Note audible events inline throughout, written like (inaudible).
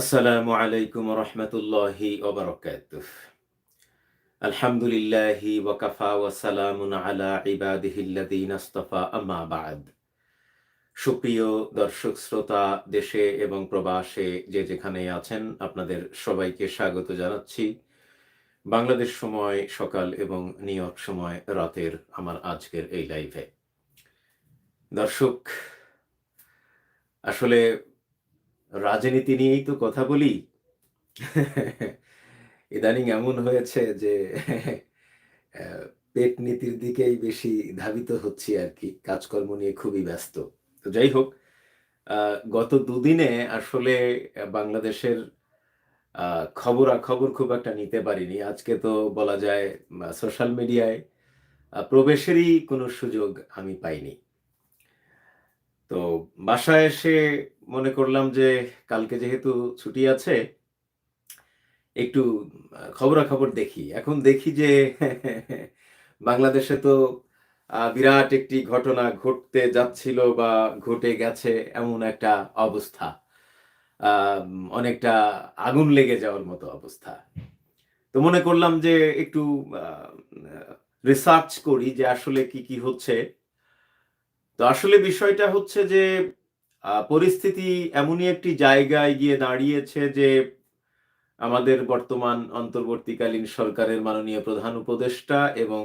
আসসালামু আলাইকুম রহমতুল্লাহি ওবরকাতুহ আলহামদুলিল্লাহি ওয়াকাফা ওয়াসালামুন আলা ইবাদিহিল্লাযীন আস্তাফা, আম্মা বাদ। সুপ্রিয় দর্শক, শ্রোতা, দেশে এবং প্রবাসে যে যেখানে আছেন, আপনাদের সবাইকে স্বাগত জানাচ্ছি। বাংলাদেশ সময় সকাল এবং নিউ ইয়র্ক সময় রাতের আমার আজকের এই লাইভে দর্শক, আসলে রাজনীতি নিয়েই তো কথা বলি। ইদানিং এমন হয়েছে যে পেট নীতির দিকেই বেশি ধাবিত হচ্ছি আর কি। কাজকর্ম নিয়ে খুবই ব্যস্ত। তো যাই হোক গত দুদিনে আসলে বাংলাদেশের আহ, খবরাখবর খুব একটা নিতে পারিনি। আজকে তো বলা যায় সোশ্যাল মিডিয়ায় প্রবেশেরই কোনো সুযোগ আমি পাইনি। তো বাসায় এসে মনে করলাম যে কালকে যেহেতু ছুটি আছে, একটু খবরাখবর দেখি। এখন দেখি যে (laughs) বাংলাদেশে তো বিরাট একটি ঘটনা ঘটতে যাচ্ছিল বা ঘটে গেছে এমন একটা অবস্থা। অনেকটা আগুন লেগে যাওয়ার মতো অবস্থা। তো মনে করলাম যে একটু রিসার্চ করি যে আসলে কি কি হচ্ছে। তো আসলে বিষয়টা হচ্ছে যে পরিস্থিতি এমনই একটি জায়গায় গিয়ে দাঁড়িয়েছে যে আমাদের বর্তমান অন্তর্বর্তীকালীন সরকারের মাননীয় প্রধান উপদেষ্টা এবং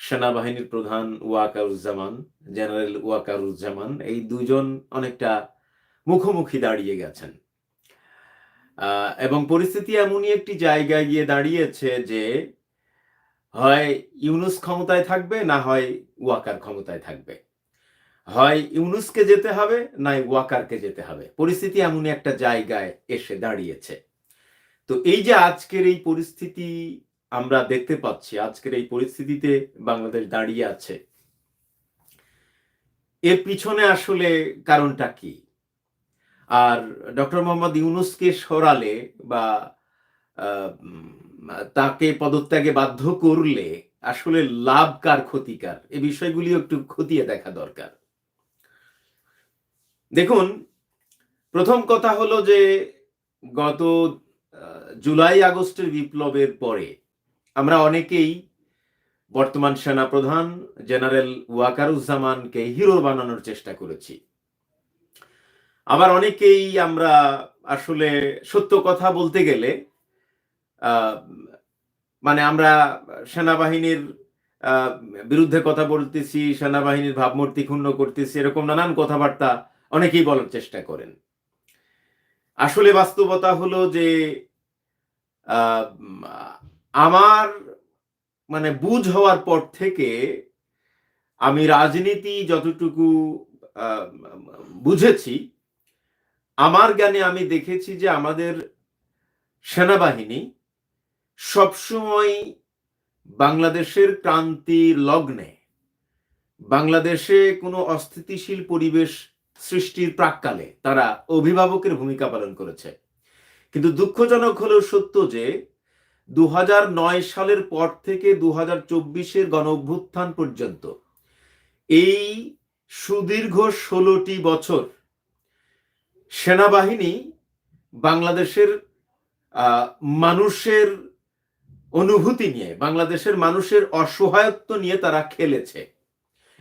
সেনাবাহিনীর প্রধান ওয়াকারুজ্জামান, জেনারেল ওয়াকারুজ্জামান, এই দুজন অনেকটা মুখোমুখি দাঁড়িয়ে গেছেন। এবং পরিস্থিতি এমনই একটি জায়গায় গিয়ে দাঁড়িয়েছে যে হয় ইউনুস ক্ষমতায় থাকবে, না হয় ওয়াকার ক্ষমতায় থাকবে। হয় ইউনুসকে যেতে হবে, নাই ওয়াকারকে যেতে হবে। পরিস্থিতি এমনই একটা জায়গায় এসে দাঁড়িয়েছে। তো এই যে আজকের এই পরিস্থিতি আমরা দেখতে পাচ্ছি, আজকের এই পরিস্থিতিতে বাংলাদেশ দাঁড়িয়ে আছে, এর পিছনে আসলে কারণটা কি? আর ডক্টর মোহাম্মদ ইউনুসকে সরালে বা তাকে পদত্যাগে বাধ্য করলে আসলে লাভ কার ক্ষতিকার? এই বিষয়গুলি একটু খতিয়ে দেখা দরকার। দেখুন, প্রথম কথা হলো যে গত জুলাই আগস্টের বিপ্লবের পরে আমরা অনেকেই বর্তমান সেনাপ্রধান জেনারেল ওয়াকারুজ্জামানকে হিরো বানানোর চেষ্টা করেছি। আবার অনেকেই আমরা আসলে সত্য কথা বলতে গেলে মানে আমরা সেনাবাহিনীর বিরুদ্ধে কথা বলতেছি, সেনাবাহিনীর ভাবমূর্তি ক্ষুণ্ণ করতেছি, এরকম নানান কথাবার্তা অনেকেই বলার চেষ্টা করেন। আসলে বাস্তবতা হলো যে আমার মানে বুঝ হওয়ার পর থেকে আমি রাজনীতি যতটুকু বুঝেছি, আমার জ্ঞানে আমি দেখেছি যে আমাদের সেনাবাহিনী সবসময় বাংলাদেশের ক্রান্তির লগ্নে, বাংলাদেশে কোনো অস্থিতিশীল পরিবেশ সৃষ্টির প্রাককালে তারা অভিভাবকের ভূমিকা পালন করেছে। কিন্তু দুঃখজনক হলেও সত্য যে দু সালের পর থেকে দু হাজার চব্বিশের গণ অভ্যুত্থান পর্যন্ত এই সুদীর্ঘ ষোলোটি বছর সেনাবাহিনী বাংলাদেশের মানুষের অনুভূতি নিয়ে, বাংলাদেশের মানুষের অসহায়ত্ব নিয়ে তারা খেলেছে।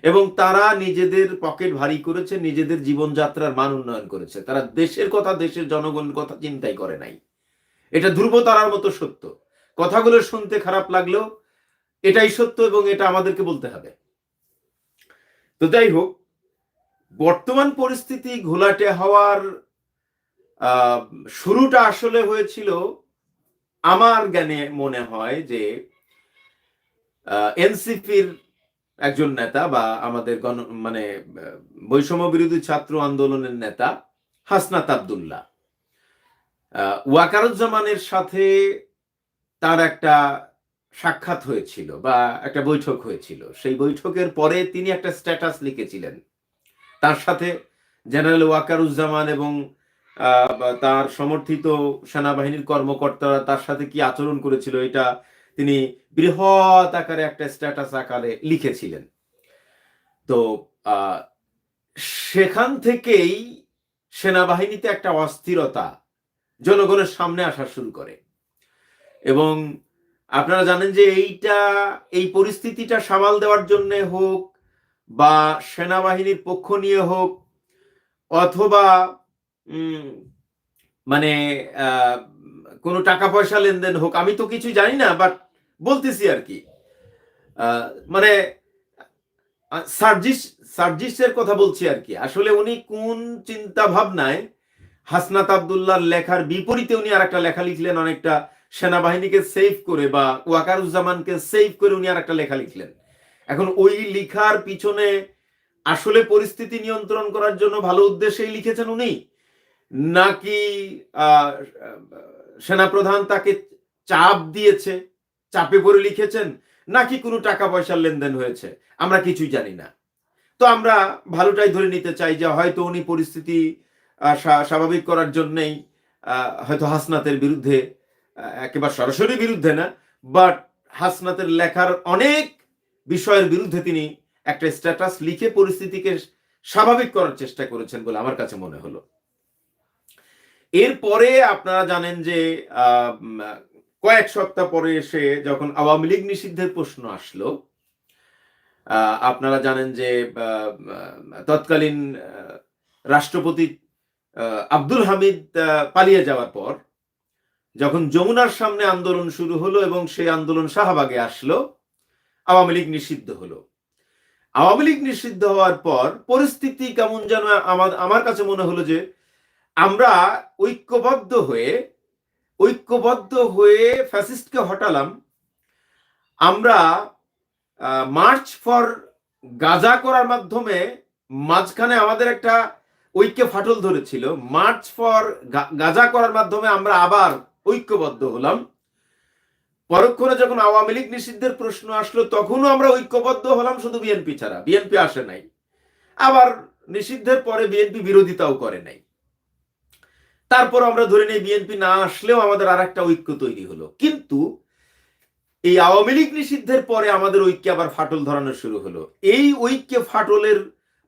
এবং তারা নিজেদের পকেট ভারী করেছে, নিজেদের জীবনযাত্রার মান উন্নয়ন করেছে। তারা দেশের কথা, দেশের জনগণের কথা চিন্তাই করে নাই। এটা ধ্রুবতারার মতো সত্য। কথাগুলো শুনতে খারাপ লাগলেও এটাই সত্য এবং এটা আমাদেরকে বলতে হবে। তো যাই হোক, বর্তমান পরিস্থিতি ঘোলাটে হওয়ার শুরুটা আসলে হয়েছিল আমার জ্ঞানে মনে হয় যে এনসিপির একজন নেতা বা আমাদের গণ মানে বৈষম্য বিরোধী ছাত্র আন্দোলনের নেতা হাসনাত আবদুল্লাহ। ওয়াকারুজ্জামানের সাথে তার একটা সাক্ষাৎ হয়েছিল বা একটা বৈঠক হয়েছিল। সেই বৈঠকের পরে তিনি একটা স্ট্যাটাস লিখেছিলেন। তার সাথে জেনারেল ওয়াকারুজ্জামান এবং তার সমর্থিত সেনাবাহিনীর কর্মকর্তারা তার সাথে কি আচরণ করেছিল এটা তিনি বৃহৎ আকারে একটা স্ট্যাটাস আকারে লিখেছিলেন। তো সেখান থেকেই সেনাবাহিনীতে একটা অস্থিরতা জনগণের সামনে আসা শুরু করে। এবং আপনারা জানেন যে এইটা, এই পরিস্থিতিটা সামাল দেওয়ার জন্য হোক বা সেনাবাহিনীর পক্ষ নিয়ে হোক অথবা মানে কোনো টাকা পয়সা লেনদেন হোক, আমি তো কিছু জানি না বাট বলতেছি আর কি। মানে সার্জিস, সার্জিসের কথা বলছি আর কি। আসলে উনি কোন চিন্তা ভাবনায় হাসনাত আবদুল্লাহর লেখার বিপরীতে উনি আর একটা লেখা লিখলেন, অনেকটা সেনাবাহিনীকে সেভ করে বা ওয়াকারুজ্জামানকে সেভ করে উনি আর একটা লেখা লিখলেন। এখন ওই লিখার পিছনে আসলে পরিস্থিতি নিয়ন্ত্রণ করার জন্য ভালো উদ্দেশ্যেই লিখেছেন উনি? নাকি সেনাপ্রধান তাকে চাপ দিয়েছে? চাপে পড়ে লিখেছেন, নাকি কোনো টাকা পয়সার লেনদেন হয়েছে? আমরা কিছুই জানি না। তো আমরা ভালোটাই ধরে নিতে চাই যে হয়তো উনি পরিস্থিতি স্বাভাবিক করার জন্যই হয়তো হাসনাতের বিরুদ্ধে একেবারে সরাসরি বিরুদ্ধে না বাট হাসনাতের লেখার অনেক বিষয়ের বিরুদ্ধে তিনি একটা স্ট্যাটাস লিখে পরিস্থিতিকে স্বাভাবিক করার চেষ্টা করেছেন বলে আমার কাছে মনে হলো। এরপরে আপনারা জানেন যে কয়েক সপ্তাহ পরে এসে যখন আওয়ামী লীগ নিষিদ্ধের প্রশ্ন আসলো আপনারা জানেন যে তৎকালীন রাষ্ট্রপতি আব্দুল হামিদ পালিয়ে যাওয়ার পর যখন যমুনার সামনে আন্দোলন শুরু হলো এবং সেই আন্দোলন শাহবাগে আসলো, আওয়ামী লীগ নিষিদ্ধ হলো। আওয়ামী লীগ নিষিদ্ধ হওয়ার পর পরিস্থিতি কেমন যেন আমার আমার কাছে মনে হলো যে আমরা ঐক্যবদ্ধ হয়ে ঐক্যবদ্ধ হয়ে ফ্যাসিস্টকে হটালাম। আমরা মার্চ ফর গাজা করার মাধ্যমে মাঝখানে আমাদের একটা ঐক্যে ফাটল ধরেছিল। মার্চ ফর গাজা করার মাধ্যমে আমরা আবার ঐক্যবদ্ধ হলাম। পরক্ষণে যখন আওয়ামী লীগ নিষিদ্ধের প্রশ্ন আসলো, তখনও আমরা ঐক্যবদ্ধ হলাম শুধু বিএনপি ছাড়া। বিএনপি আসে নাই। আবার নিষিদ্ধের পরে বিএনপি বিরোধিতাও করে নাই। তারপর আমরা ধরে নেই বিএনপি না আসলেও আমাদের আর একটা ঐক্য তৈরি হলো। কিন্তু এই আওয়ামী লীগ নিষিদ্ধের পরে আমাদের ঐক্যে আবার ফাটল ধরানো শুরু হলো। এই ঐক্যে ফাটলের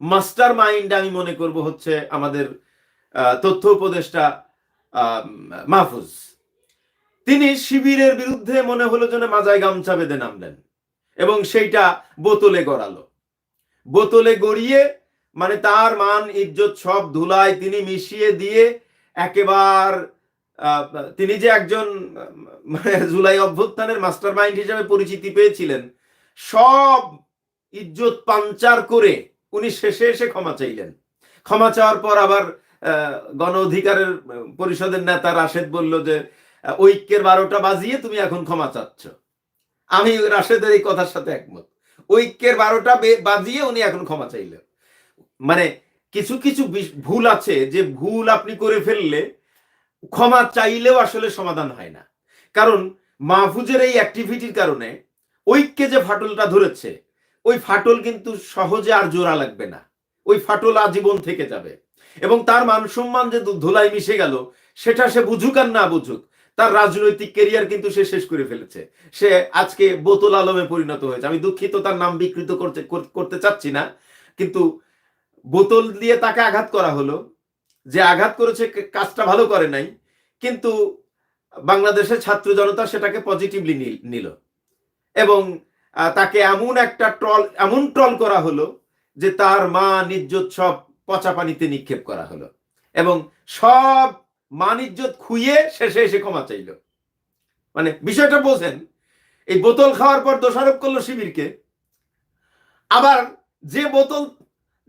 মাস্টার মাইন্ড আমি মনে করব হচ্ছে আমাদের তথ্য উপদেষ্টা মাহফুজ। তিনি শিবিরের বিরুদ্ধে মনে হলো যেন মাজায় গামছা বেঁধে নামলেন এবং সেইটা বোতলে গড়ালো। বোতলে গড়িয়ে মানে তার মান, ইজ্জত সব ধুলায় তিনি মিশিয়ে দিয়ে একেবার তিনি যে একজন মানে জুলাই অভ্যুত্থানের মাস্টার মাইন্ড হিসেবে পরিচিতি পেয়েছিলেন, সব ইজ্জত পাঞ্চার করে উনি শেষে এসে ক্ষমা চাইলেন। ক্ষমা চাওয়ার পর আবার গণ অধিকারের পরিষদের নেতা রাশেদ বলল যে, ঐক্যের বারোটা বাজিয়ে তুমি এখন ক্ষমা চাচ্ছ। আমি রাশেদের এই কথার সাথে একমত। ঐক্যের বারোটা বাজিয়ে উনি এখন ক্ষমা চাইলেন। মানে কিছু কিছু ভুল আছে যে ভুল আপনি করে ফেললে ক্ষমা চাইলেও আসলে সমাধান হয় না। কারণ মাহফুজের এই অ্যাক্টিভিটির কারণে ঐক্যে যে ফাটলটা ধরেছে, ওই ফাটল কিন্তু সহজে আর জোড়া লাগবে না। ওই ফাটল আজীবন থেকে যাবে। এবং তার মান সম্মান যে ধু- ধুলায় মিশে গেল, সেটা সে বুঝুক আর না বুঝুক, তার রাজনৈতিক কেরিয়ার কিন্তু সে শেষ করে ফেলেছে। সে আজকে বোতল আলমে পরিণত হয়েছে। আমি দুঃখিত তার নাম বিকৃত করতে করতে চাচ্ছি না, কিন্তু বোতল দিয়ে তাকে আঘাত করা হলো। যে আঘাত করেছে কাজটা ভালো করে নাই। কিন্তু বাংলাদেশের ছাত্র জনতা সেটাকে পজিটিভলি নিল। এবং তাকে এমন একটা ট্রল, এমন ট্রল করা হলো যে তার মা নিজ্জত সব পচা পানিতে নিক্ষেপ করা হলো। এবং সব মান ইজ্জত খুইয়ে শেষে এসে ক্ষমা চাইল। মানে বিষয়টা বোঝেন, এই বোতল খাওয়ার পর দোষারোপ করল শিবিরকে। আবার যে বোতল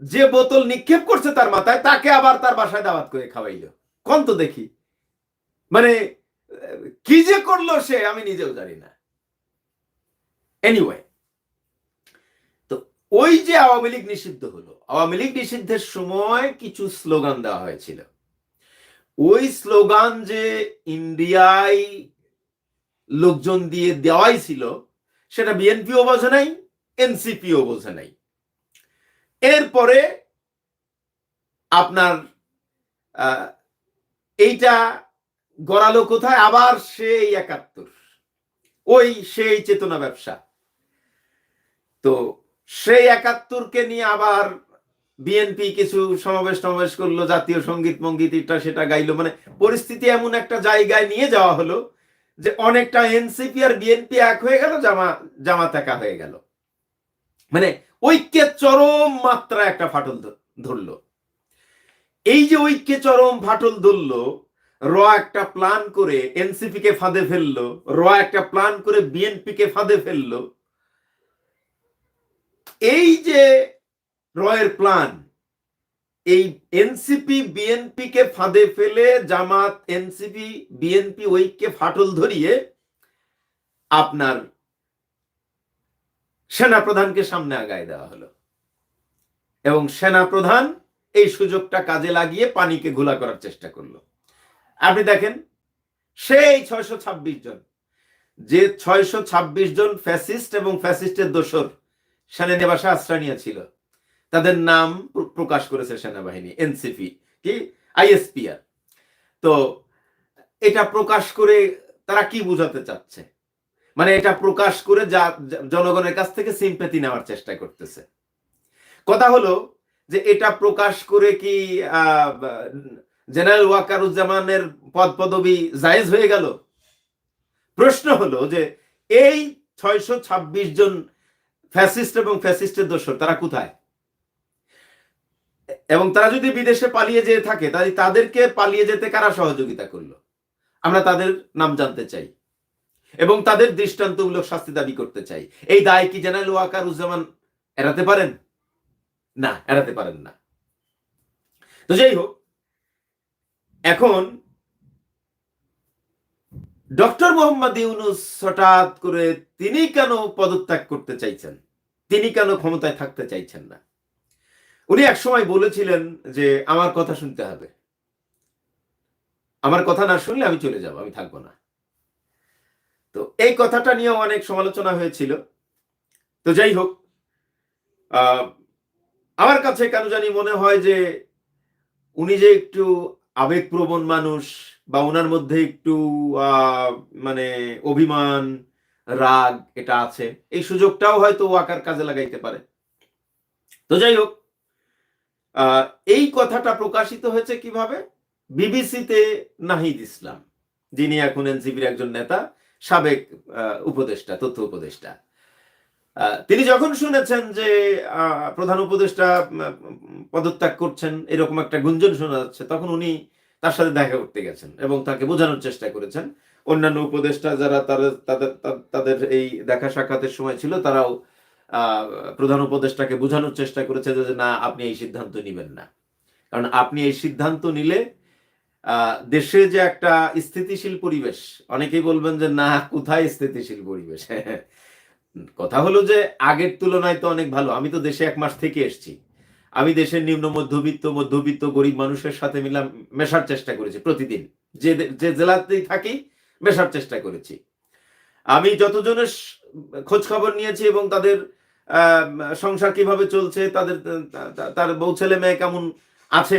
যে বোতল নিক্ষেপ করছে তার মাথায়, তাকে আবার তার বাসায় দাওয়াত করে খাওয়াইলো। কোন তো দেখি। মানে কি যে করল সে, আমি নিজেও জানি না। এনিওয়ে তো ওই যে আওয়ামী লীগ নিষিদ্ধ হলো, আওয়ামী লীগ নিষিদ্ধের সময় কিছু স্লোগান দেওয়া হয়েছিল। ওই স্লোগান যে ইন্ডিয়ায় লোকজন দিয়ে দেওয়াই ছিল, সেটা বিএনপিও বোঝে নাই, এনসিপিও বোঝে নাই। এরপরে আপনার এইটা গড়ালো কোথায়? আবার সেই একাত্তর। ওই সেই চেতনা ব্যবসা। তো সেই একাত্তরকে নিয়ে আবার বিএনপি কিছু সমাবেশ টমাবেশ করল, জাতীয় সংগীত, মঙ্গীত এটা সেটা গাইলো। মানে পরিস্থিতি এমন একটা জায়গায় নিয়ে যাওয়া হলো যে অনেকটা এনসিপি আর বিএনপি এক হয়ে গেল, জামা জামাত একা হয়ে গেল। মানে ঐক্যের চরম মাত্রা একটা ফাটল ধরলো। এই যে ঐক্যে চরম ফাটল ধরলো, র একটা প্ল্যান করে এনসিপি কে ফাঁদে ফেলল, র একটা প্ল্যান করে বিএনপি কে ফাঁদে ফেলল। এই যে রয়ের প্ল্যান এই এনসিপি বিএনপি কে ফাঁদে ফেলে জামাত এনসিপি বিএনপি ঐক্যে ফাটল ধরিয়ে আপনার সেনাপ্রধানকে সামনে আগায় দেওয়া হলো। এবং সেনাপ্রধান এই সুযোগটা কাজে লাগিয়ে পানিকে ঘোলা করার চেষ্টা করল। আপনি দেখেন, সেই ছয়শো ছাব্বিশ জন, যে ছয়শো ছাব্বিশ জন ফ্যাসিস্ট এবং ফ্যাসিস্টের দোসর সেনানিবাসে আশ্রয় নিয়েছিল, তাদের নাম প্রকাশ করেছে সেনাবাহিনী, এনসিপি, কি? আইএসপিআর। তো এটা প্রকাশ করে তারা কি বোঝাতে চাচ্ছে? মানে এটা প্রকাশ করে যা জনগণের কাছ থেকে সিম্পেথি নেওয়ার চেষ্টা করতেছে। কথা হলো যে এটা প্রকাশ করে কি জেনারেল ওয়াকারুজ্জামানের পদ পদবি জায়েজ হয়ে গেল? প্রশ্ন হলো যে এই ছয়শো ছাব্বিশ জন ফ্যাসিস্ট এবং ফ্যাসিস্টের দোষর তারা কোথায়? এবং তারা যদি বিদেশে পালিয়ে যেয়ে থাকে, তাহলে তাদেরকে পালিয়ে যেতে কারা সহযোগিতা করল? আমরা তাদের নাম জানতে চাই। এবং তাদের দৃষ্টান্তমূলক শাস্তি দাবি করতে চাই। এই দায় কি জেনারেল ওয়াকারুজ্জামান এড়াতে পারেন? না, এড়াতে পারেন না। তো যাই হোক, এখন ডক্টর মোহাম্মদ ইউনুস হঠাৎ করে তিনি কেন পদত্যাগ করতে চাইছেন? তিনি কেন ক্ষমতায় থাকতে চাইছেন না? উনি একসময় বলেছিলেন যে, আমার কথা শুনতে হবে। আমার কথা না শুনলে আমি চলে যাব, আমি থাকব না। তো এই কথাটা নিয়েও অনেক সমালোচনা হয়েছিল। তো যাই হোক আমার কাছে কেন জানি মনে হয় যে উনি যে একটু আবেগপ্রবণ মানুষ বা ওনার মধ্যে একটু মানে অভিমান, রাগ এটা আছে, এই সুযোগটাও হয়তো ওয়াকার কাজে লাগাইতে পারে। তো যাই হোক এই কথাটা প্রকাশিত হয়েছে কীভাবে? বিবিসিতে নাহিদ ইসলাম, যিনি এখন এনসিপির একজন নেতা সাবেক উপদেষ্টা, তথ্য উপদেষ্টা। তিনি যখন শুনেছেন যে প্রধান উপদেষ্টা পদত্যাগ করছেন, এরকম একটা গুঞ্জন শোনা যাচ্ছে, তখন উনি তার সাথে দেখা করতে গেছেন এবং তাকে বোঝানোর চেষ্টা করেছেন। অন্যান্য উপদেষ্টা যারা তাদের তাদের এই দেখা সাক্ষাতের সময় ছিল, তারাও প্রধান উপদেষ্টাকে বোঝানোর চেষ্টা করেছে যে, না, আপনি এই সিদ্ধান্ত নেবেন না। কারণ আপনি এই সিদ্ধান্ত নিলে দেশে যে একটা স্থিতিশীল পরিবেশ, অনেকেই বলবেন যে, না, কোথায় স্থিতিশীল পরিবেশ? (laughs) কথা হলো যে, আগের তুলনায় তো অনেক ভালো। আমি তো দেশে এক মাস থেকে এসেছি। আমি দেশের নিম্ন মধ্যবিত্ত মধ্যবিত্ত, গরিব মানুষের সাথে মিলাম মেশার চেষ্টা করেছি প্রতিদিন। যে যে জেলাতেই থাকি, মেশার চেষ্টা করেছি। আমি যতজনের খোঁজ খবর নিয়েছি এবং তাদের সংসার কীভাবে চলছে, তাদের তার বউ ছেলে মেয়ে কেমন আছে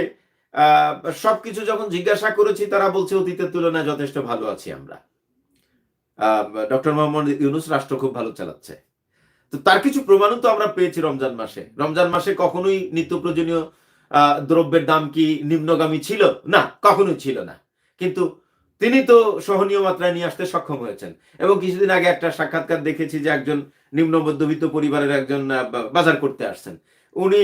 সবকিছু যখন জিজ্ঞাসা করেছি, তারা বলছে, অতীতের তুলনায় যথেষ্ট ভালো আছি আমরা। ডক্টর মোহাম্মদ ইউনুস রাষ্ট্র খুব ভালো চালাচ্ছে। তো তার কিছু প্রমাণও তো আমরা পেয়েছি রমজান মাসে। রমজান মাসে কখনোই নিত্য প্রয়োজনীয় দ্রব্যের দাম কি নিম্নগামী ছিল? না, কখনোই ছিল না। কিন্তু তিনি তো সহনীয় মাত্রায় নিয়ে আসতে সক্ষম হয়েছেন। এবং কিছুদিন আগে একটা সাক্ষাৎকার দেখেছি যে একজন নিম্ন মধ্যবিত্ত পরিবারের একজন বাজার করতে আসছেন। উনি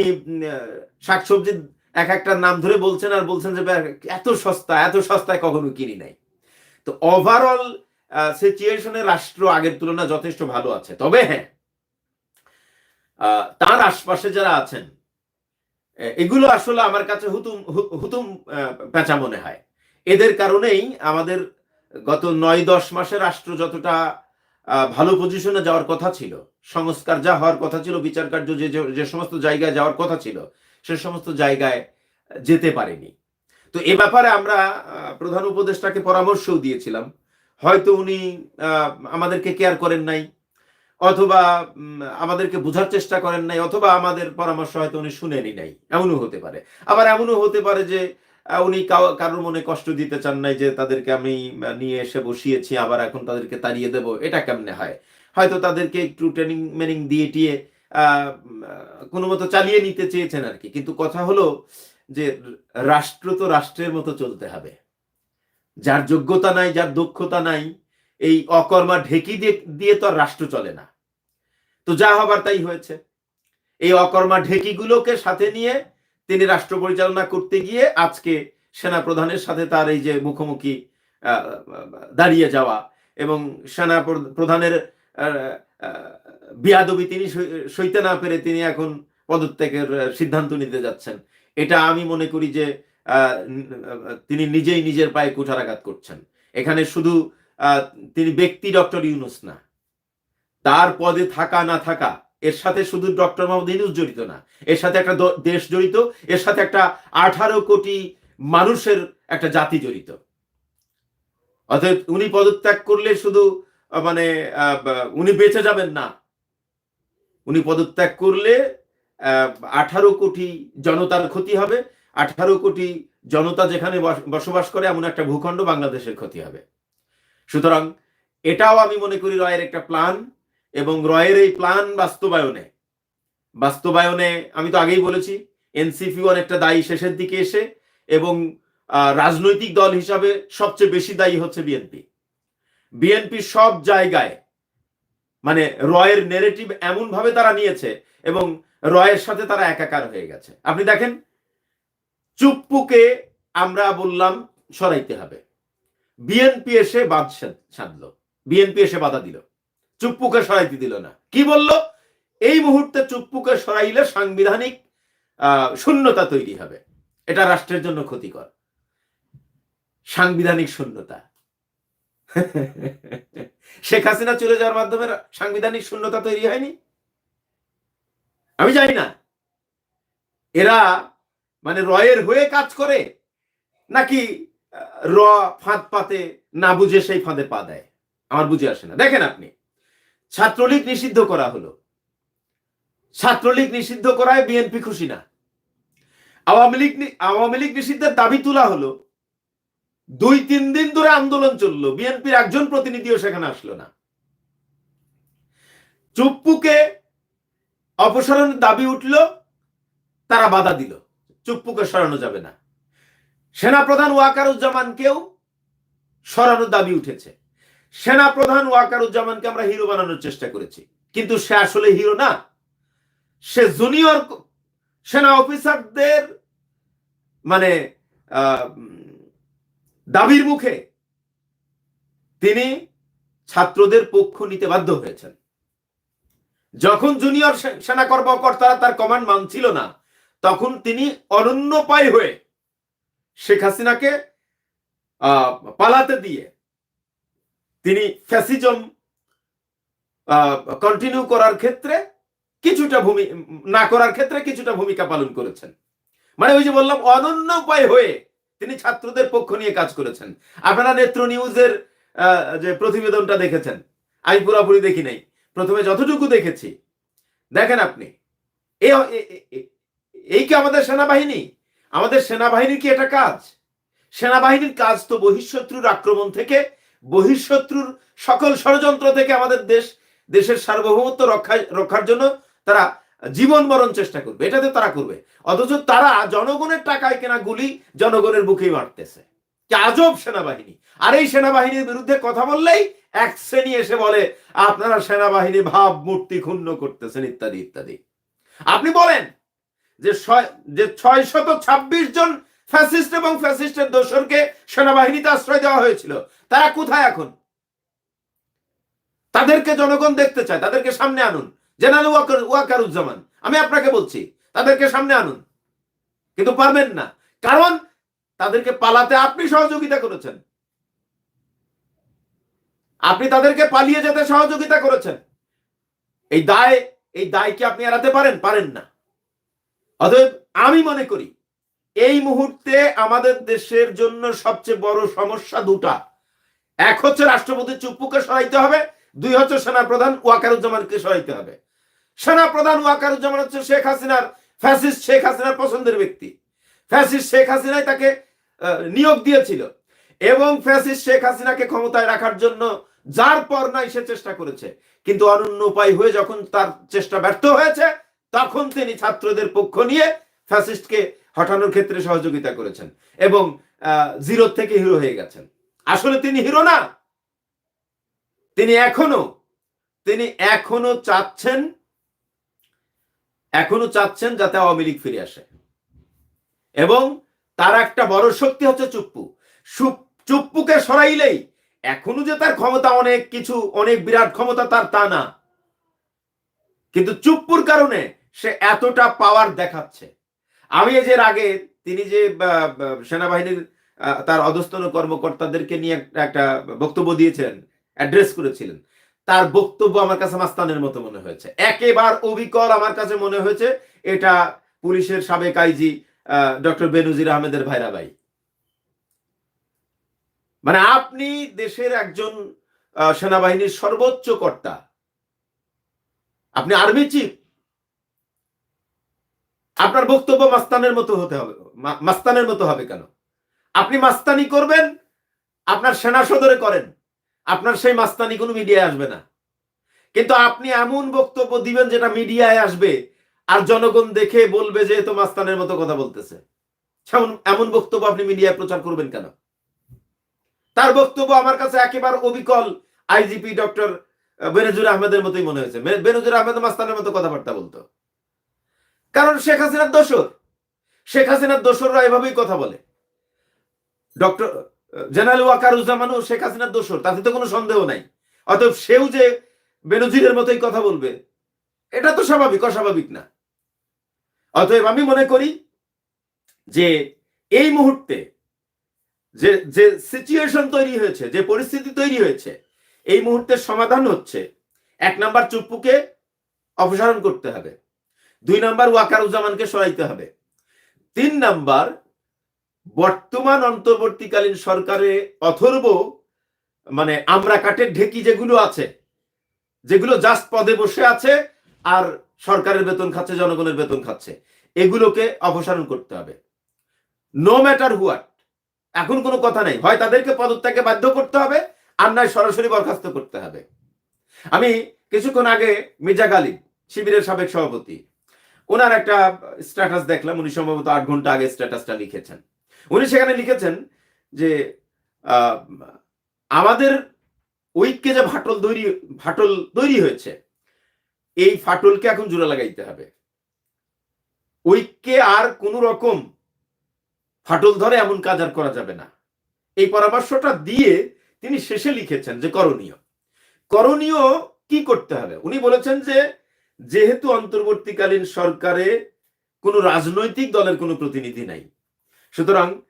শাকসবজির এক একটা নাম ধরে বলছেন আর বলছেন যে এত সস্তা, এত সস্তায় কখনো কিনি নাই। তো ওভারঅল সিচুয়েশনে রাষ্ট্র আগের তুলনায় যথেষ্ট ভালো আছে। তবে হ্যাঁ তার আশপাশে যারা আছেন এগুলো আসলে আমার কাছে হুতুম হুতুম পেঁচা মনে হয়। এদের কারণেই আমাদের গত নয়, দশ মাসে রাষ্ট্র যতটা ভালো পজিশনে যাওয়ার কথা ছিল, সংস্কার যা হওয়ার কথা ছিল, বিচার কার্য যে- যে সমস্ত জায়গায় যাওয়ার কথা ছিল সে সমস্ত জায়গায় যেতে পারেনি। তো এ ব্যাপারে আমরা প্রধান উপদেষ্টাকে পরামর্শও দিয়েছিলাম। হয়তো উনি আমাদেরকে কেয়ার করেন নাই, অথবা আমাদেরকে বোঝার চেষ্টা করেন নাই, অথবা আমাদের পরামর্শ হয়তো উনি শুনেনি নাই। এমনও হতে পারে। আবার এমনও হতে পারে যে উনি কারোর মনে কষ্ট দিতে চান নাই যে, তাদেরকে আমি নিয়ে এসে বসিয়েছি, আবার এখন তাদেরকে তাড়িয়ে দেব, এটা কেমনে হয়? হয়তো তাদেরকে একটু ট্রেনিং মেনিং দিয়ে টিয়ে কোনো মতো চালিয়ে নিতে চেয়েছেন আর কি। কিন্তু কথা হলো যে রাষ্ট্র তো রাষ্ট্রের মতো চলতে হবে। যার যোগ্যতা নাই, যার দক্ষতা নাই, এই অকর্মা ঢেকি দিয়ে তো আর রাষ্ট্র চলে না। তো যা হবার তাই হয়েছে। এই অকর্মা ঢেকিগুলোকে সাথে নিয়ে তিনি রাষ্ট্র পরিচালনা করতে গিয়ে আজকে সেনা প্রধানের সাথে তার এই যে মুখোমুখি দাঁড়িয়ে যাওয়া এবং সেনা প্রধানের বিয়াদবি তিনি সই- সইতে না পেরে তিনি এখন পদত্যাগের সিদ্ধান্ত নিতে যাচ্ছেন। এটা আমি মনে করি যে তিনি নিজেই নিজের পায়ে কুঠারাঘাত করছেন। এখানে শুধু তিনি ব্যক্তি ডক্টর ইউনুস না। তার পদে থাকা না থাকা, এর সাথে শুধু ডক্টর মোহাম্মদ ইউনুস জড়িত না। এর সাথে একটা দেশ জড়িত, এর সাথে একটা আঠারো কোটি মানুষের একটা জাতি জড়িত। অতএব উনি পদত্যাগ করলে শুধু মানে উনি বেঁচে যাবেন না। উনি পদত্যাগ করলে আঠারো কোটি জনতার ক্ষতি হবে। আঠারো কোটি জনতা যেখানে বস- বসবাস করে, এমন একটা ভূখণ্ড বাংলাদেশের ক্ষতি হবে। সুতরাং এটাও আমি মনে করি রয়ের একটা প্ল্যান এবং রয়ের এই প্ল্যান বাস্তবায়নে বাস্তবায়নে আমি তো আগেই বলেছি এনসিপি অনেকটা দায়ী শেষের দিকে এসে এবং রাজনৈতিক দল হিসাবে সবচেয়ে বেশি দায়ী হচ্ছে বিএনপি। বিএনপি সব জায়গায় মানে রয়ের নেরেটিভ এমন ভাবে তারা নিয়েছে এবং রয়ের সাথে তারা একাকার হয়ে গেছে। আপনি দেখেন, চুপ্পুকে আমরা বললাম সরাইতে হবে। বিএনপি এসে বাদ সাধল। বিএনপি এসে বাধা দিল। চুপ্পুকে সরাইতে দিল না। কি বলল? এই মুহূর্তে চুপ্পুকে সরাইলে সাংবিধানিক শূন্যতা তৈরি হবে। এটা রাষ্ট্রের জন্য ক্ষতিকর। সাংবিধানিক শূন্যতা। শেখ হাসিনা চলে যাওয়ার মাধ্যমে সাংবিধানিক শূন্যতা তৈরি হয়নি? আমি জানি না। এরা মানে রয়ের হয়ে কাজ করে নাকি র ফাঁদ পাতে না বুঝে সেই ফাঁদে পা দেয়? আমার বুঝে আসে না। দেখেন আপনি, ছাত্রলীগ নিষিদ্ধ করা হলো। ছাত্রলীগ নিষিদ্ধ করায় বিএনপি খুশি না। আওয়ামী লীগ আওয়ামী লীগ নিষিদ্ধের দাবি তোলা হলো দুই, তিন দিন ধরে আন্দোলন চলল। বিএনপির একজন প্রতিনিধিও সেখানে আসলো না। চুপ্পুকে অপসারণের দাবি উঠল, তারা বাধা দিল। চুপ্পুকে সরানো যাবে না। সেনাপ্রধান ওয়াকারুজ্জামানকেও সরানোর দাবি উঠেছে। সেনাপ্রধান ওয়াকারুজ্জামানকে আমরা হিরো বানানোর চেষ্টা করেছি। কিন্তু সে আসলে হিরো না। সে জুনিয়র সেনা অফিসারদের মানে দাবির মুখে তিনি ছাত্রদের পক্ষ নিতে বাধ্য হয়েছেন। যখন জুনিয়র সেনা কর্মকর্তারা তার কমান্ড মানছিল না, তখন তিনি অনন্যপায় হয়ে শেখ হাসিনাকে পালাতে দিয়ে তিনি ফ্যাসিজম কন্টিনিউ করার ক্ষেত্রে কিছুটা ভূমি, না করার ক্ষেত্রে কিছুটা ভূমিকা পালন করেছেন। মানে ওই যে বললাম, অনন্য উপায় হয়ে তিনি ছাত্রদের পক্ষ নিয়ে কাজ করেছেন। আপনারা নেত্র নিউজের যে প্রতিবেদনটা দেখেছেন, আমি পুরোপুরি দেখি নাই। প্রথমে যতটুকু দেখেছি, দেখেন আপনি এই কি আমাদের সেনাবাহিনী? আমাদের সেনাবাহিনীর কি এটা কাজ? সেনাবাহিনীর কাজ তো বহিঃশত্রুর আক্রমণ থেকে, বহিঃশত্রুর সকল ষড়যন্ত্র থেকে আমাদের দেশ, দেশের সার্বভৌমত্ব রক্ষা রক্ষার জন্য তারা জীবন মরণ চেষ্টা করবে, এটাতে তারা করবে। অথচ তারা জনগণের টাকায় কেনা গুলি জনগণের বুকেই মারতেছে আজব সেনাবাহিনী। আর এই সেনাবাহিনীর বিরুদ্ধে কথা বললেই এক শ্রেণি এসে বলে, আপনারা সেনাবাহিনী ভাব, মূর্তি ক্ষুণ্ণ করতেছেন, ইত্যাদি ইত্যাদি। আপনি বলেন যে যে ছয় শত ছাব্বিশ জন ফ্যাসিস্ট এবং ফ্যাসিস্টের দোসরকে সেনাবাহিনীতে আশ্রয় দেওয়া হয়েছিল, তারা কোথায় এখন? তাদেরকে জনগণ দেখতে চায়, তাদেরকে সামনে আনুন। ওয়াকার, ওয়াকারুজ্জামান, আমি আপনাকে বলছি, তাদেরকে সামনে আনুন। কিন্তু পারবেন না, কারণ তাদেরকে পালাতে আপনি সহযোগিতা করেছেন। আপনি তাদেরকে পালিয়ে যেতে সহযোগিতা করেছেন। এই দায় এই দায় কি আপনি এড়াতে পারেন? পারেন না। অতএব আমি মনে করি, এই মুহূর্তে আমাদের দেশের জন্য সবচেয়ে বড় সমস্যা দুটা। এক হচ্ছে রাষ্ট্রপতি চুপ্পুকে সরাইতে হবে, দুই হচ্ছে সেনাপ্রধান ওয়াকারুজ্জামানকে সরাইতে হবে। সেনাপ্রধান ওয়াকারুজ্জামান হচ্ছে শেখ হাসিনার ফ্যাসিস্ট শেখ হাসিনার পছন্দের ব্যক্তি। ফ্যাসিস্ট শেখ হাসিনাই তাকে নিয়োগ দিয়েছিল এবং ফ্যাসিস্ট শেখ হাসিনাকে ক্ষমতায় রাখার জন্য যার পর নাই সে চেষ্টা করেছে। কিন্তু অনন্য উপায় হয়ে যখন তার চেষ্টা ব্যর্থ হয়েছে, তখন তিনি ছাত্রদের পক্ষ নিয়ে ফ্যাসিস্টকে হটানোর ক্ষেত্রে সহযোগিতা করেছেন এবং জিরো থেকে হিরো হয়ে গেছেন। আসলে তিনি হিরো না। তিনি এখনও তিনি এখনও চাচ্ছেন এখনও চাচ্ছেন যাতে আওয়ামী লীগ ফিরে আসে। এবং তার একটা বড় শক্তি হচ্ছে চুপ্পু। চুপ্পুকে সরাইলেই এখনও যে তার ক্ষমতা অনেক কিছু, অনেক বিরাট ক্ষমতা তার তা না। কিন্তু চুপ্পুর কারণে সে এতটা পাওয়ার দেখাচ্ছে। আমি যে আগে তিনি যে সেনাবাহিনীর তার অধস্তন কর্মকর্তাদেরকে নিয়ে একটা বক্তব্য দিয়েছিলেন অ্যাড্রেস করেছিলেন। তার বক্তব্য আমার কাছে মাস্তানের মতো মনে হয়েছে। একেবার অবিকল আমার কাছে মনে হয়েছে, এটা পুলিশের সাবেক আইজি ডক্টর বেনজির আহমেদের ভাইরা ভাই। মানে আপনি দেশের একজন সেনাবাহিনীর সর্বোচ্চ কর্তা। আপনি আর্মি চিফ। আপনার বক্তব্য মাস্তানের মতো হতে হবে মাস্তানের মতো হবে কেন? আপনি মাস্তানি করবেন, আপনার সেনা সদরে করেন। আপনার সেই মাস্তানি কোনো মিডিয়ায় আসবে না। কিন্তু আপনি এমন বক্তব্য দিবেন যেটা মিডিয়ায় আসবে আর জনগণ দেখে বলবে যে তো মাস্তানের মতো কথা বলতেছে। এমন বক্তব্য আপনি মিডিয়ায় প্রচার করবেন কেন? তার বক্তব্য আমার কাছে একেবারে অবিকল আইজিপি ডক্টর বেনজুর আহমেদের মতোই মনে হয়েছে। বেনজুর আহমেদ মাস্তানের মতো কথাবার্তা বলতো। কারণ শেখ হাসিনার দোষর। শেখ হাসিনার দোষররা এভাবেই কথা বলে। ডক্টর জেনারেল ওয়াকারুজ্জামানও শেখ হাসিনার দোষর, তাতে তো কোনো সন্দেহ নাই। অতএব সেও যে বেনজিরের মতোই কথা বলবে, এটা তো স্বাভাবিক, অস্বাভাবিক না। অতএব আমি মনে করি যে এই মুহূর্তে যে যে সিচুয়েশন তৈরি হয়েছে, যে পরিস্থিতি তৈরি হয়েছে, এই মুহূর্তের সমাধান হচ্ছে। এক নাম্বার চুপ্পুকে অপসারণ করতে হবে। দুই নাম্বার ওয়াকারুজ্জামানকে সরাইতে হবে। তিন নাম্বার বর্তমান অন্তর্বর্তীকালীন সরকারে অথর্ব মানে আমরা কাঠের ঢেকি যেগুলো আছে, যেগুলো জাস্ট পদে বসে আছে আর সরকারের বেতন খাচ্ছে, জনগণের বেতন খাচ্ছে, এগুলোকে অপসারণ করতে হবে। নো ম্যাটার হুয়াট এখন কোনো কথা নেই। হয় তাদেরকে পদত্যাগে বাধ্য করতে হবে, আর নয় সরাসরি বরখাস্ত করতে হবে। আমি কিছুক্ষণ আগে মির্জা গালিব শিবিরের সাবেক সভাপতি, ওনার একটা স্ট্যাটাস দেখলাম, উনি সম্ভবত আট ঘণ্টা আগে স্ট্যাটাসটা লিখেছেন। উনি সেখানে লিখেছেন যে আমাদের ঐক্যে যে ফাটল তৈরি ফাটল তৈরি হয়েছে, এই ফাটলকে এখন জোড়া লাগাইতে হবে। ঐক্যে আর কোন রকম ফাটল ধরে এমন কাজ আর করা যাবে না। এই পরামর্শটা দিয়ে তিনি শেষে লিখেছেন যে করণীয়। করণীয় কি করতে হবে? উনি বলেছেন যে, যেহেতু অন্তর্বর্তীকালীন সরকারে কোনো রাজনৈতিক দলের কোনো প্রতিনিধি নাই সুতরাং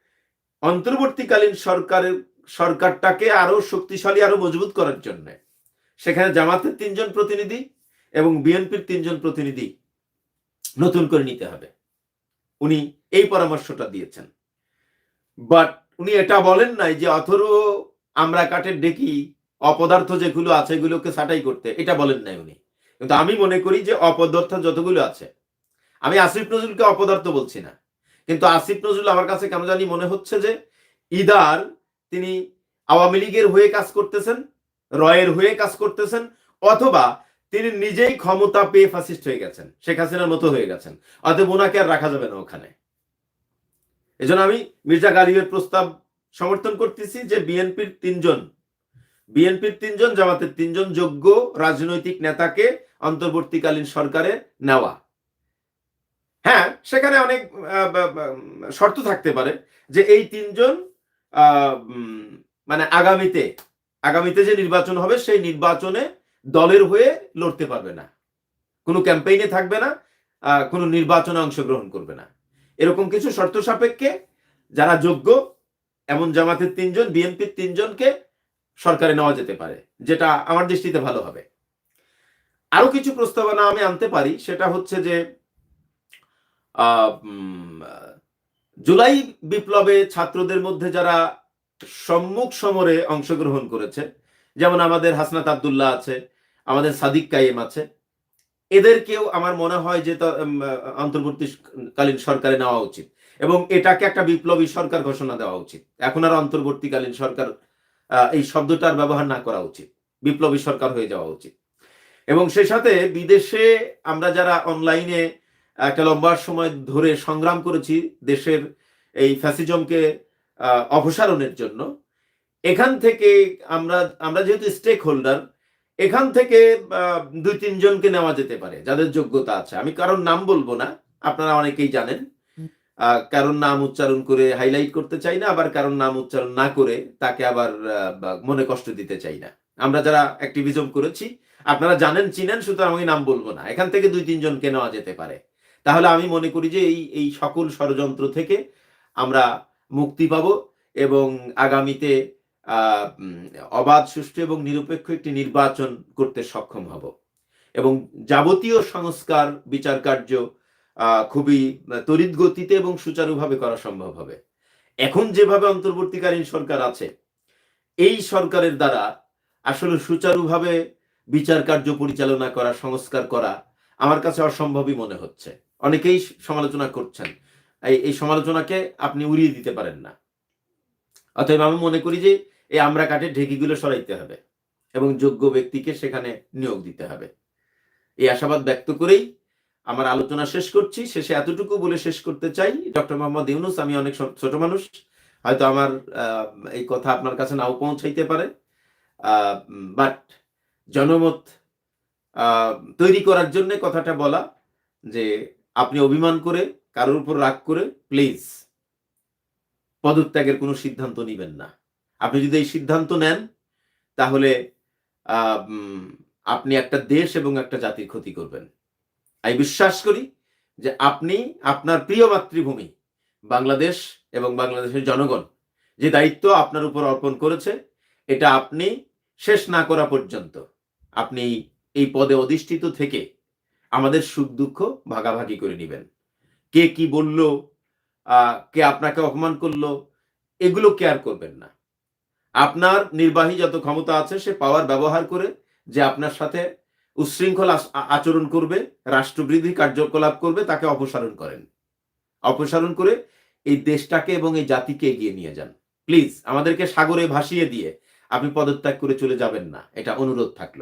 অন্তর্বর্তীকালীন সরকারের সরকারটাকে আরও শক্তিশালী, আরও মজবুত করার জন্য। সেখানে জামাতের তিনজন প্রতিনিধি এবং বিএনপির তিনজন প্রতিনিধি নতুন করে নিতে হবে। উনি এই পরামর্শটা দিয়েছেন। বাট উনি এটা বলেন নাই যে অথর্ব আমরা কাঠের ডেকি অপদার্থ যেগুলো আছে এগুলোকে ছাটাই করতে। এটা বলেন নাই উনি। কিন্তু আমি মনে করি যে, অপদার্থ যতগুলো আছে, আমি আসিফ নজরুলকে অপদার্থ বলছি না। কিন্তু আসিফ নজরুল আমার কাছে কেন জানি মনে হচ্ছে যে ইদার তিনি আওয়ামী লীগের হয়ে কাজ করতেছেন, রয়ের হয়ে কাজ করতেছেন, অথবা তিনি নিজেই ক্ষমতা পেয়ে ফাসিস্ট হয়ে গেছেন, শেখ হাসিনার মতো হয়ে গেছেন। অতএব ওনাকে আর রাখা যাবে না ওখানে। এজন্য আমি মির্জা গালিবের প্রস্তাব সমর্থন করতেছি যে বিএনপির তিনজন বিএনপির তিনজন জামাতের তিনজন যোগ্য রাজনৈতিক নেতাকে অন্তর্বর্তীকালীন সরকারে নেওয়া। হ্যাঁ সেখানে অনেক শর্ত থাকতে পারে যে এই তিনজন মানে আগামীতে আগামীতে যে নির্বাচন হবে সেই নির্বাচনে দলের হয়ে লড়তে পারবে না। কোনো ক্যাম্পেইনে থাকবে না কোনো নির্বাচনে অংশগ্রহণ করবে না। এরকম কিছু শর্ত সাপেক্ষে যারা যোগ্য, এমন জামাতের তিনজন, বিএনপির তিনজনকে সরকারে নেওয়া যেতে পারে, যেটা আমার দৃষ্টিতে ভালো হবে। আরও কিছু প্রস্তাবনা আমি আনতে পারি, সেটা হচ্ছে যে জুলাই বিপ্লবে ছাত্রদের মধ্যে যারা সম্মুখ সমরে অংশগ্রহণ করেছে, যেমন আমাদের হাসনাত আবদুল্লাহ আছে, আমাদের সাদিক কাইম আছে, এদেরকেও আমার মনে হয় যে অন্তর্বর্তীকালীন সরকারে নেওয়া উচিত এবং এটাকে একটা বিপ্লবী সরকার ঘোষণা দেওয়া উচিত। এখন আর অন্তর্বর্তীকালীন সরকার এই শব্দটার ব্যবহার না করা উচিত। বিপ্লবী সরকার হয়ে যাওয়া উচিত। এবং সেই সাথে বিদেশে আমরা যারা অনলাইনে একটা লম্বা সময় ধরে সংগ্রাম করেছি দেশের এই ফ্যাসিজমকে অপসারণের জন্য। এখান থেকে আমরা আমরা যেহেতু স্টেক হোল্ডার এখান থেকে দুই, তিনজনকে নেওয়া যেতে পারে, যাদের যোগ্যতা আছে। আমি কারোর নাম বলব না, আপনারা অনেকেই জানেন। কারোর নাম উচ্চারণ করে হাইলাইট করতে চাই না, আবার কারোর নাম উচ্চারণ না করে তাকে আবার মনে কষ্ট দিতে চাই না। আমরা যারা অ্যাক্টিভিজম করেছি, আপনারা জানেন, চিনেন, সুতরাং আমি নাম বলব না। এখান থেকে দুই, তিনজনকে নেওয়া যেতে পারে। তাহলে আমি মনে করি যে এই এই সকল ষড়যন্ত্র থেকে আমরা মুক্তি পাব এবং আগামীতে অবাধ, সুষ্ঠু এবং নিরপেক্ষ একটি নির্বাচন করতে সক্ষম হব। এবং যাবতীয় সংস্কার, বিচার কার্য খুবই তড়িৎ গতিতে এবং সুচারুভাবে করা সম্ভব হবে। এখন যেভাবে অন্তর্বর্তীকালীন সরকার আছে, এই সরকারের দ্বারা আসলে সুচারুভাবে বিচার কার্য পরিচালনা করা, সংস্কার করা আমার কাছে অসম্ভবই মনে হচ্ছে। অনেকেই সমালোচনা করছেন। এই সমালোচনাকে আপনি উড়িয়ে দিতে পারেন না। অতএব আমি মনে করি যে এই আমরা কাঠের ঢেকিগুলো সরাইতে হবে এবং যোগ্য ব্যক্তিকে সেখানে নিয়োগ দিতে হবে। এই আশাবাদ ব্যক্ত করেই আমার আলোচনা শেষ করছি। শেষে এতটুকু বলে শেষ করতে চাই। ডক্টর মোহাম্মদ ইউনুস, আমি অনেক ছোট মানুষ। হয়তো আমার এই কথা আপনার কাছে নাও পৌঁছাইতে পারে। বাট জনমত তৈরি করার জন্য কথাটা বলা যে আপনি অভিমান করে, কারোর উপর রাগ করে প্লিজ পদত্যাগের কোনো সিদ্ধান্ত নেবেন না। আপনি যদি এই সিদ্ধান্ত নেন, তাহলে আপনি একটা দেশ এবং একটা জাতির ক্ষতি করবেন। আমি বিশ্বাস করি যে আপনি আপনার প্রিয় মাতৃভূমি, বাংলাদেশ এবং বাংলাদেশের জনগণ, যে দায়িত্ব আপনার উপর অর্পণ করেছে, এটা আপনি শেষ না করা পর্যন্ত, আপনি এই পদে অধিষ্ঠিত থেকে আমাদের সুখ দুঃখ ভাগাভাগি করে নেবেন। কে কি বলল কে আপনাকে অপমান করল, এগুলো কেয়ার করবেন না। আপনার নির্বাহী যত ক্ষমতা আছে, সে পাওয়ার ব্যবহার করে যে আপনার সাথে উচ্ছৃঙ্খল আচরণ করবে রাষ্ট্রবৃদ্ধি কার্যকলাপ করবে, তাকে অপসারণ করেন। অপসারণ করে এই দেশটাকে এবং এই জাতিকে এগিয়ে নিয়ে যান। প্লিজ আমাদেরকে সাগরে ভাসিয়ে দিয়ে আপনি পদত্যাগ করে চলে যাবেন না। এটা অনুরোধ থাকল।